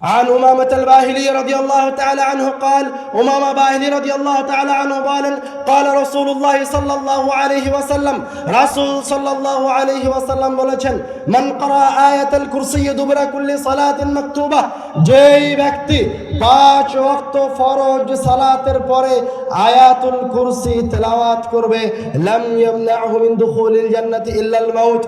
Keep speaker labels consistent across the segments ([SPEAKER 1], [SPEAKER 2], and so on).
[SPEAKER 1] عن أمامة الباهلي رضي الله تعالى عنه قال أمامة باهلي رضي الله تعالى عنه قال قال رسول الله صلى الله عليه وسلم رسول صلى الله عليه وسلم বলেছেন من قرأ آية الكرسي دبر كل صلاة مكتوبة যেই ব্যক্তি পাঁচ ওয়াক্ত ফরজ সালাতের পরে আয়াতুল কুরসি তেলাওয়াত করবে লাম ইয়ামনাহু মিন দুখুলিল জান্নাতি ইল্লাল মাউত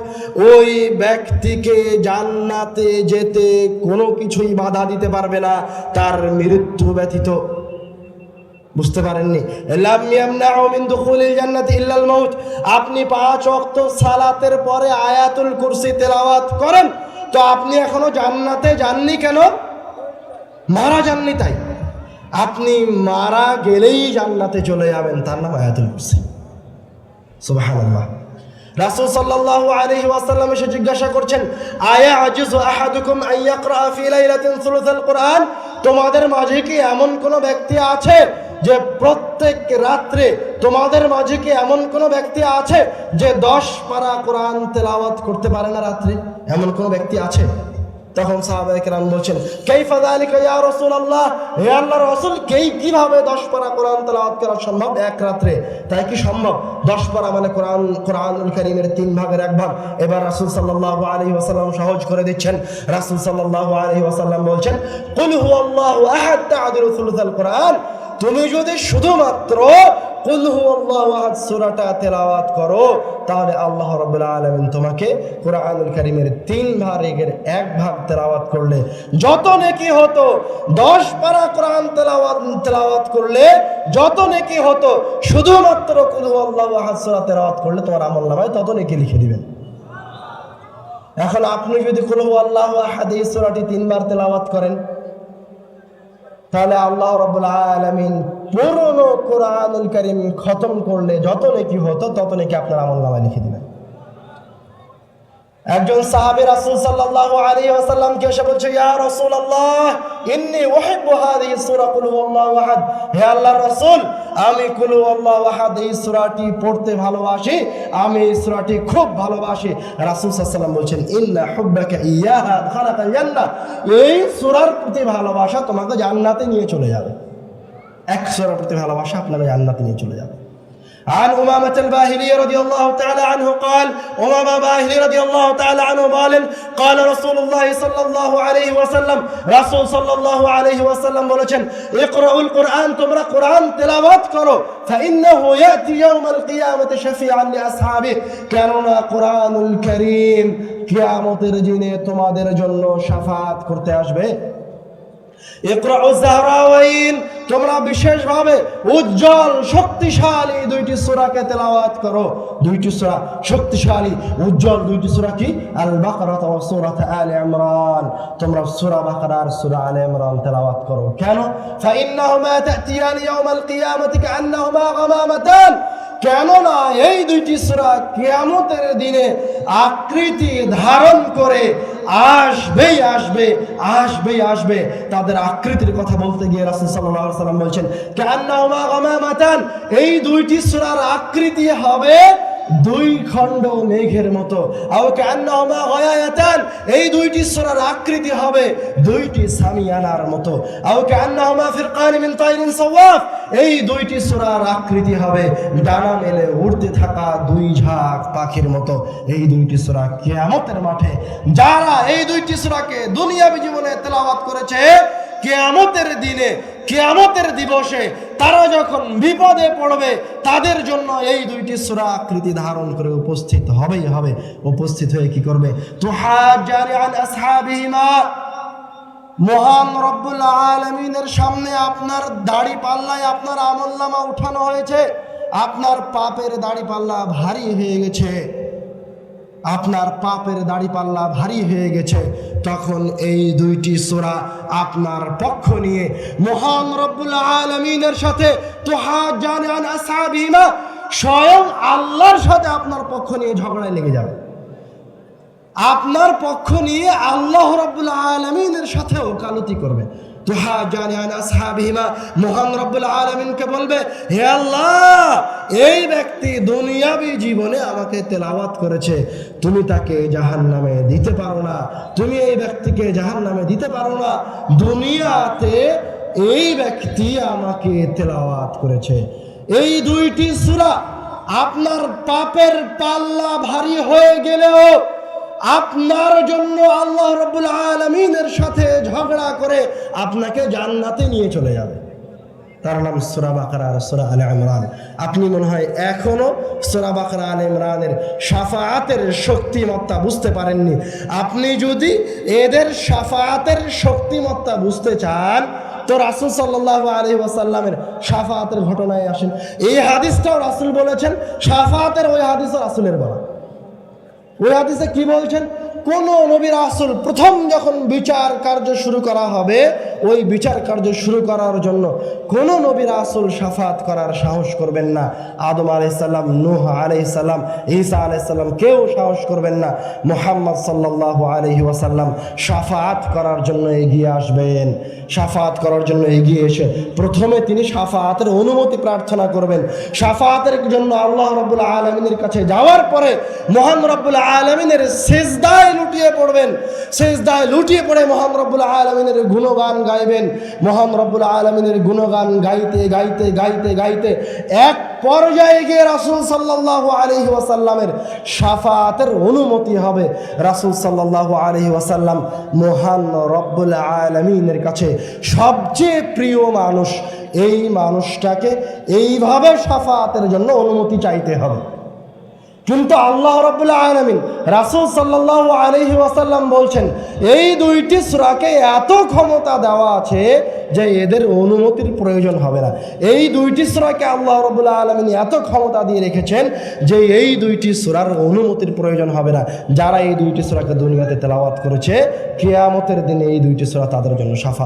[SPEAKER 1] ওই ব্যক্তিকে জান্নাতে যেতে কোনো কিছুই বাধা দিতে পারবে না। তার মৃত্যু ব্যতীত। বুঝতে পারেননি? আপনি পাঁচ ওয়াক্ত সালাতের পরে আয়াতুল কুরসি তেলাওয়াত করেন। তো আপনি এখনও জান্নাতে যাননি কেন? মারা যাননি তাই। আপনি মারা গেলেই জান্নাতে চলে যাবেন। তার নাম আয়াতুল কুরসি। সুবহানাল্লাহ। রাসূল সাল্লাল্লাহু আলাইহি ওয়াসাল্লাম এসে জিজ্ঞাসা করছেন, আয়া আজিজু আহাদুকুম আন ইয়াকরা ফি লাইলাতিন সুলুসাল কুরআন? তোমাদের মাঝে কি এমন কোন ব্যক্তি আছে যে প্রত্যেক রাত্রে তোমাদের মাঝে কি এমন কোন ব্যক্তি আছে যে দশ পারা কোরআন তেলাওয়াত করতে পারে না রাত্রে? এমন কোন ব্যক্তি আছে? তখন সাহাবায়ে কেরাম বলছেন, কাইফা যালিকা ইয়া রাসূলুল্লাহ? হে আল্লাহর রাসূল, কেই কীভাবে 10 পারা কোরআন তেলাওয়াত করা সম্ভব? এক রাত্রে। তাই কি সম্ভব? 10 পারা মানে কোরআন, কোরআনুল কারীমের তিন ভাগের এক ভাগ। এবার রাসূল সাল্লাল্লাহু আলাইহি ওয়াসাল্লাম সহজ করে দিচ্ছেন। রাসূল সাল্লাল্লাহু আলাইহি ওয়াসাল্লাম বলছেন, কুল হুয়াল্লাহু আহাদ তা'দিলু সুলুসাল কোরআন। তুমি যদি শুধুমাত্র কুল হুয়াল্লাহু আহাদ, সূরাটা তেলাওয়াত করো। তাহলে আল্লাহ তোমাকে তিন এক করলে, যত হতো 10 পারা কোরআন তেলাওয়াত করলে, যত হতো শুধুমাত্র তেলাওয়াত করলে তোমার আমলনামায় তত নেকি লিখে দিবেন। এখন আপনি যদি কুল হুয়াল্লাহু আহাদ এই সূরাটি তিনবার তেলাওয়াত করেন তাহলে আল্লাহ রব্বুল আলমিন পুরনো কোরআনুল করিম খতম করলে যত নাকি হতো তত নাকি আপনার আমল নামায় লিখে দিবেন। একজন সাহাবী রাসূল সাল্লাল্লাহু আলাইহি ওয়াসাল্লাম কে এসে বলছে, ইয়া রাসূলুল্লাহ, ইন্নী উহিব্বু হাযিহি সূরা কুল হুয়াল্লাহু আহাদ। হে আল্লাহর রাসূল, আমি কুল হুয়াল্লাহু আহাদ, এই সূরাটি পড়তে ভালোবাসি, আমি এই সূরাটি খুব ভালোবাসি। রাসূল ওয়াসাল্লাম বলছেন, ইন্না হুব্বাকা ইয়াহা জান্নাহ। এই সূরার প্রতি ভালোবাসা তোমাকে জান্নাতে নিয়ে চলে যাবে। এক সূরার প্রতি ভালোবাসা আপনাকে জান্নাতে নিয়ে চলে যাবে। عن أمامة الباهلي رضي الله تعالى عنه قال أمامة باهلي رضي الله تعالى عنه قال قال رسول الله صلى الله عليه وسلم رسول صلى الله عليه وسلم বলেছেন اقرأوا القرآن তোমরা কোরআন তেলাওয়াত করো فإنه يأتي يوم القيامة شفيعا لأصحابه কেননা কোরআনুল করিম কিয়ামতের দিনে তোমাদের জন্য শাফাত করতে আসবে ইকরাউ জাহরাওয়াইন তোমরা বিশেষভাবে উজ্জ্বল, শক্তিশালী দুইটি সূরাকে তেলাওয়াত করো। দুইটি সূরা শক্তিশালী, উজ্জ্বল দুইটি সূরা কি? আল বাকরা ওয়া সূরাত আলে ইমরান। তোমরা সূরা বাকরা আর সূরা আলে ইমরান তেলাওয়াত করো। কেন? ফাইন্নাহুমা তাতিয়ান ইয়াউমাল কিয়ামাতি কান্নাহুমা গামামাতান। কেননা এই দুইটি সূরা কিয়ামতের দিনে আকৃতি ধারণ করে আসবেই আসবে আসবেই আসবে। তাদের আকৃতির কথা বলতে গিয়ে রাসুল সাল্লাম বলছেন কেন এই দুইটি সুরার আকৃতি হবে দুই খণ্ড মেঘের মতো। এই দুইটি সূরার আকৃতি হবে দুইটি সামিয়ানার মতো। এই দুইটি সূরার আকৃতি হবে ডানা মেলে উড়তে থাকা দুই ঝাঁক পাখির মতো। এই দুইটি সূরা কেয়ামতের মাঠে যারা এই দুইটি সূরাকে দুনিয়াবী জীবনে তেলাওয়াত করেছে, কেয়ামতের দিনে, কেয়ামতের দিবসে তারা যখন বিপদে পড়বে, তাদের জন্য এই দুইটি সূরা আকৃতি ধারণ করে উপস্থিত হবেই হবে। উপস্থিত হয়ে কি করবে? মহান রব্বুল আলমিনের সামনে আপনার দাড়ি পাল্লায় আপনার আমল নামা উঠানো হয়েছে। আপনার পাপের দাড়ি পাল্লা ভারী হয়ে গেছে। আপনার পাপের দাড়ি পাল্লা ভারী হয়ে গেছে। তখন এই দুইটি সোরা আপনার পক্ষ নিয়ে মহান রব্বুল আলমিনের সাথে তোহার জানান আসাবিমা স্বয়ং আল্লাহর সাথে আপনার পক্ষ নিয়ে ঝগড়ায় লেগে যাবে। আপনার পক্ষ নিয়ে আল্লাহ রব্বুল আলমিনের সাথে ওকালতি করবে। মহান রব্বুল আলামিনকে বলবে, হে আল্লাহ, এই ব্যক্তি দুনিয়াবি জীবনে আমাকে তেলাওয়াত করেছে। তুমি তাকে জাহান্নামে দিতে পারো না। তুমি এই ব্যক্তিকে জাহান্নামে দিতে পারো না। দুনিয়াতে এই ব্যক্তি আমাকে তেলাওয়াত করেছে। এই দুইটি সূরা আপনার পাপের পাল্লা ভারী হয়ে গেলেও আপনার জন্য আল্লাহ রব্বুল আলমিনের সাথে ঝগড়া করে আপনাকে জান্নাতে নিয়ে চলে যাবে। তার নাম সুরা বাকারা সুরা আলে ইমরান। আপনি মনে হয় এখনও সুরা বাকারা আলে ইমরানের সাফায়াতের শক্তিমত্তা বুঝতে পারেননি। আপনি যদি এদের সাফায়াতের শক্তিমত্তা বুঝতে চান, তো রাসুল সাল্লাহ আলী ওয়াসাল্লামের সাফায়াতের ঘটনায় আসেন। এই হাদিসটাও রাসুল বলেছেন সাফায়াতের ওই হাদিসও রাসুলের বলা। ওই হাদিসে কি বলছেন? কোন নবীর আসল প্রথম যখন বিচার কার্য শুরু করা হবে ওই বিচার কার্য শুরু করার জন্য কোন নবীর আসল সাফাত করার সাহস করবেন না। আদম আলাইসাল্লাম নুহ আলাইসাল্লাম ঈসা আলাইসাল্লাম কেউ সাহস করবেন না। মোহাম্মদ সাল্লাহ আলহি ওয়াসাল্লাম সাফাত করার জন্য এগিয়ে আসবেন। সাফাত করার জন্য এগিয়ে এসে প্রথমে তিনি সাফাতের অনুমতি প্রার্থনা করবেন। সাফাতের জন্য আল্লাহ রব্বুল আলমিনের কাছে যাওয়ার পরে মহান রব্বুল আলমিনের শেষদায় লুটিয়ে পড়বেন। শেষদায় লুটিয়ে পড়ে মহান রব্বুল আলমিনের গুণগান গাইবেন। মহান রব্বুল আলমিনের গুণগান গাইতে গাইতে গাইতে গাইতে এক পর্যায়ে গিয়ে রাসুল সাল্লাহ আলহি ওয়াসাল্লামের সাফাতের অনুমতি হবে। রাসুল সাল্লাহ আলহি ওয়াসাল্লাম মহান রব্বুল আলমিনের কাছে সবচেয়ে প্রিয় মানুষ। এই মানুষটাকে এইভাবে সাফাতের জন্য অনুমতি চাইতে হবে। কিন্তু আল্লাহ রব্বুল্লাহ আলমিন রাসুল সাল্লাহ আলহি ওয়াসাল্লাম বলছেন, এই দুইটি সুরাকে এত ক্ষমতা দেওয়া আছে যে এদের অনুমতির প্রয়োজন হবে না। এই দুইটি সুরাকে আল্লাহ রবুল্লাহ আলমিন এত ক্ষমতা দিয়ে রেখেছেন যে এই দুইটি সুরার অনুমতির প্রয়োজন হবে না। যারা এই দুইটি সুরাকে দুনিয়াতে তেলাওয়াত করেছে, কেয়ামতের দিনে এই দুইটি সুরা তাদের জন্য সাফা